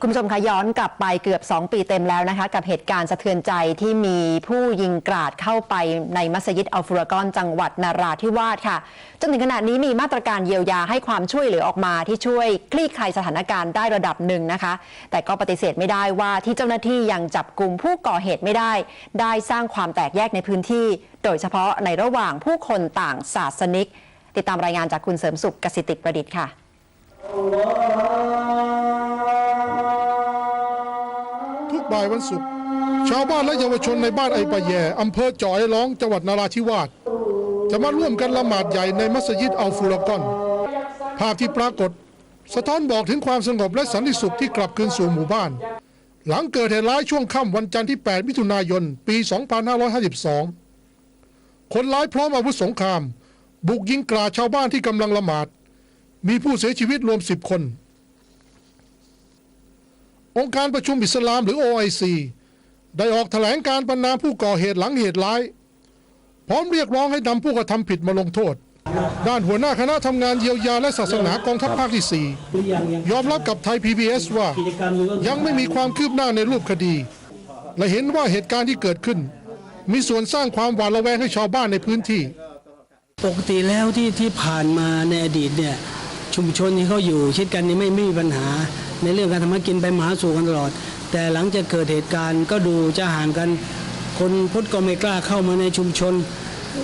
คุณผู้ชมคะย้อนกลับไปเกือบ 2 ปีเต็มแล้วนะคะ กับเหตุการณ์สะเทือนใจที่มีผู้ยิงกราดเข้าไปในมัสยิดอัลฟุรกอนจังหวัดนาราธิวาสค่ะจนถึงขณะนี้มีมาตรการเยียวยาให้ความช่วยเหลือออกมาที่ช่วยคลี่คลายสถานการณ์ได้ระดับหนึ่งนะคะ แต่ก็ปฏิเสธไม่ได้ว่าที่เจ้าหน้าที่ยังจับกลุ่มผู้ก่อเหตุไม่ได้ ได้สร้างความแตกแยกในพื้นที่ โดยเฉพาะในระหว่างผู้คนต่างศาสนิก ติดตามรายงานจากคุณเสริมสุขกสิติประดิษฐ์ค่ะ บ่ายวันศุกร์ชาวบ้านและเยาวชนในบ้านไอปะแยอำเภอจ่อยร้องจังหวัดนาราธิวาสจะมาร่วมกันละหมาดใหญ่ในมัสยิดอัลฟูรากอน ภาพที่ปรากฏ สะท้อนบอกถึงความสงบและสันติสุขที่กลับคืนสู่หมู่บ้าน หลังเกิดเหตุร้ายช่วงค่ำวันจันทร์ที่ 8 มิถุนายน ปี 2552 คนร้ายพร้อมอาวุธสงคราม บุกยิงกราชาวบ้านที่กำลังละหมาด มีผู้เสียชีวิตรวม 10 คน องค์การประชุมอิสลามหรือ OIC ได้ออกแถลงการประนามผู้ก่อเหตุหลังเหตุร้าย พร้อมเรียกร้องให้นำผู้กระทำผิดมาลงโทษ ด้านหัวหน้าคณะทำงานเยียวยาและศาสนากองทัพภาคที่ 4 ยอมรับกับไทย PBS ว่ายังไม่มีความคืบหน้าในรูปคดี และเห็นว่าเหตุการณ์ที่เกิดขึ้น มีส่วนสร้างความหวาดระแวงให้ชาวบ้านในพื้นที่ ปกติแล้วที่ที่ผ่านมาในอดีตเนี่ยชุมชนที่เขาอยู่ชิดกันนี่ไม่ไม่มีปัญหา ในเรื่องการทำมากินไปมาหาสู่กันตลอด แต่หลังจากเกิดเหตุการณ์ก็ดูจะห่างกัน คนพุทธก็ไม่กล้าเข้ามาในชุมชน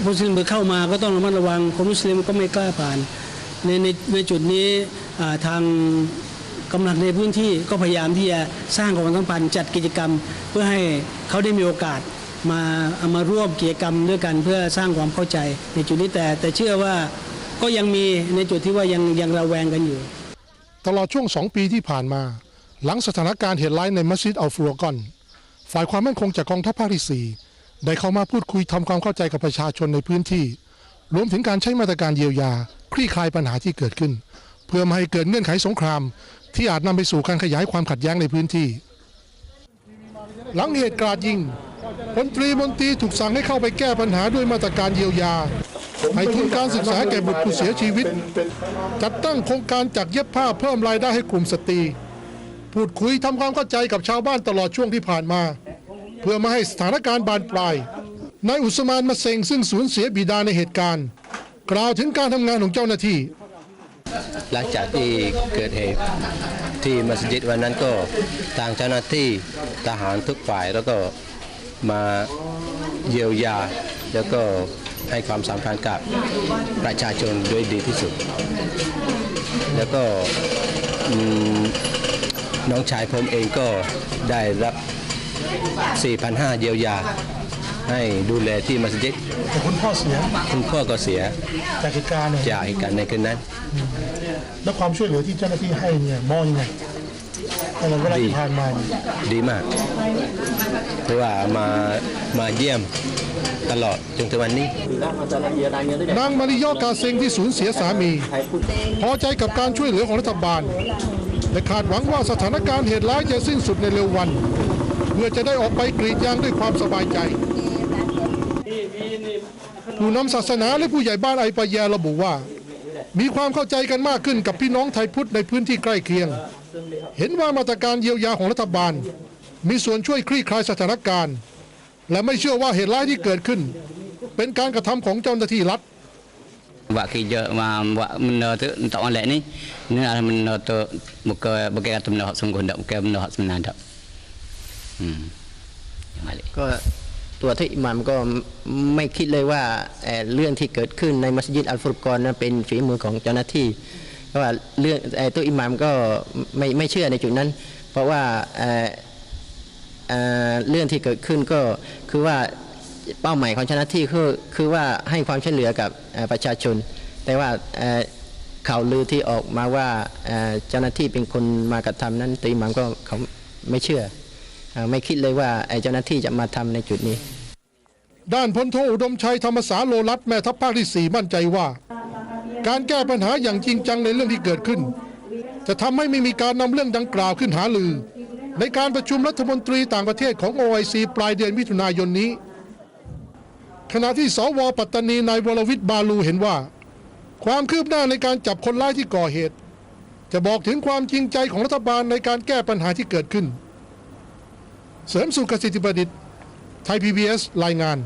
มุสลิมไปเข้ามาก็ต้องระมัดระวัง คนมุสลิมก็ไม่กล้าผ่าน ในในในจุดนี้ทางกำลังในพื้นที่ก็พยายามที่จะสร้างความสัมพันธ์จัดกิจกรรม เพื่อให้เขาได้มีโอกาสมาเอามาร่วมกิจกรรมด้วยกันเพื่อสร้างความเข้าใจในจุดนี้แต่แต่เชื่อว่าก็ยังมีในจุดที่ว่ายังยังระแวงกันอยู่ ตลอดช่วงสองปีที่ผ่านมา หลังสถานการณ์เหตุร้ายในมัสยิดอัลฟูรกอนฝ่ายความมั่นคงจากกองทัพภาคที่ 4 ได้เข้ามาพูดคุยทำความเข้าใจกับประชาชนในพื้นที่ รวมถึงการใช้มาตรการเยียวยา คลี่คลายปัญหาที่เกิดขึ้น เพื่อไม่ให้เกิดเงื่อนไขสงคราม ที่อาจนำไปสู่การขยายความขัดแย้งในพื้นที่ หลังเหตุการาดยิงพลตรีมนตรีถูกสั่งให้เข้าไปแก้ปัญหาด้วยมาตรการเยียวยา ให้ทุนการศึกษาแก่บุตรผู้เสียชีวิต จัดตั้งโครงการจักเย็บผ้าเพิ่มรายได้ให้กลุ่มสตรี พูดคุยทำความเข้าใจกับชาวบ้านตลอดช่วงที่ผ่านมา เพื่อไม่ให้สถานการณ์บานปลายนายอุสมานมาเซงซึ่งสูญเสียบิดาในเหตุการณ์ กล่าวถึงการทำงานของเจ้าหน้าที่ หลังจากที่เกิดเหตุที่มัสยิดวันนั้นก็ทางเจ้าหน้าที่ทหารทุกฝ่ายแล้วก็มาเยียวยาแล้วก็ ให้ความสำคัญกับประชาชนโดยดีที่สุด แล้วก็อืมน้องชายผมเองก็ได้รับ 4,500 เยียวยา ให้ดูแลที่มัสยิดคุณพ่อเสียคุณพ่อก็เสียจากเหตุการณ์เนี่ยจากเหตุการณ์ในคืนนั้น และความช่วยเหลือที่เจ้าหน้าที่ให้เนี่ยมองยังไงตลอดเวลาที่ผ่านมาดีมาก เพราะว่ามามาเยี่ยม ตลอดจนถึงวันนี้ นางมาริโยกาเซงที่สูญเสียสามี พอใจกับการช่วยเหลือของรัฐบาล และคาดหวังว่าสถานการณ์เหตุร้ายจะสิ้นสุดในเร็ววัน เพื่อจะได้ออกไปกรีดยางด้วยความสบายใจผู้นำศาสนาและผู้ใหญ่บ้านไอปะแยระบุว่า มีความเข้าใจกันมากขึ้นกับพี่น้องไทยพุทธในพื้นที่ใกล้เคียง เห็นว่ามาตรการเยียวยาของรัฐบาล มีส่วนช่วยคลี่คลายสถานการณ์ และไม่เชื่อว่าเหตุร้ายที่เกิดขึ้น เป็นการกระทำของเจ้าหน้าที่รัฐ buat kerja ma- buat benda tu tak molek ni ni adalah benda tu bukan bukan kata benda hak sungguh tak bukan benda hak sebenar tak hmm Yang balik ก็ตัวท่านอิหมัมก็ไม่คิดเลยว่าเอ่อเรื่องที่เกิดขึ้นในมัสยิดอัลฟุรกอนนั้นเป็นฝีมือของเจ้าหน้าที่เพราะว่าเรื่องเอ่อตัวอิหมัมก็ไม่ไม่เชื่อในจุดนั้น เพราะว่า เรื่องที่เกิดขึ้นก็คือว่าเป้าหมายของเจ้าหน้าที่คือคือว่าให้ความช่วยเหลือกับประชาชน แต่ว่าข่าวลือที่ออกมาว่าเจ้าหน้าที่เป็นคนมากระทำนั้นตัวอิหมัมก็เขาไม่เชื่อ ไม่คิดเลยว่าไอ้เจ้าหน้าที่จะมาทำในจุดนี้ ด้านพลโทอุดมชัยธรรมสาโลรัตแม่ทัพภาคที่4มั่นใจว่า การแก้ปัญหาอย่างจริงจังในเรื่องที่เกิดขึ้น จะทำให้ไม่มีการนำเรื่องดังกล่าวขึ้นหาลือ ในการประชุมรัฐมนตรีต่างประเทศของ OIC ปลายเดือนมิถุนายนนี้ ขณะที่สวปัตตานีนายวรวิทย์บาลูเห็นว่า ความคืบหน้าในการจับคนร้ายที่ก่อเหตุ จะบอกถึงความจริงใจของรัฐบาลในการแก้ปัญหาที่เกิดขึ้น เสริมสุขสิทธิประดิษฐ์ไทย PBS รายงาน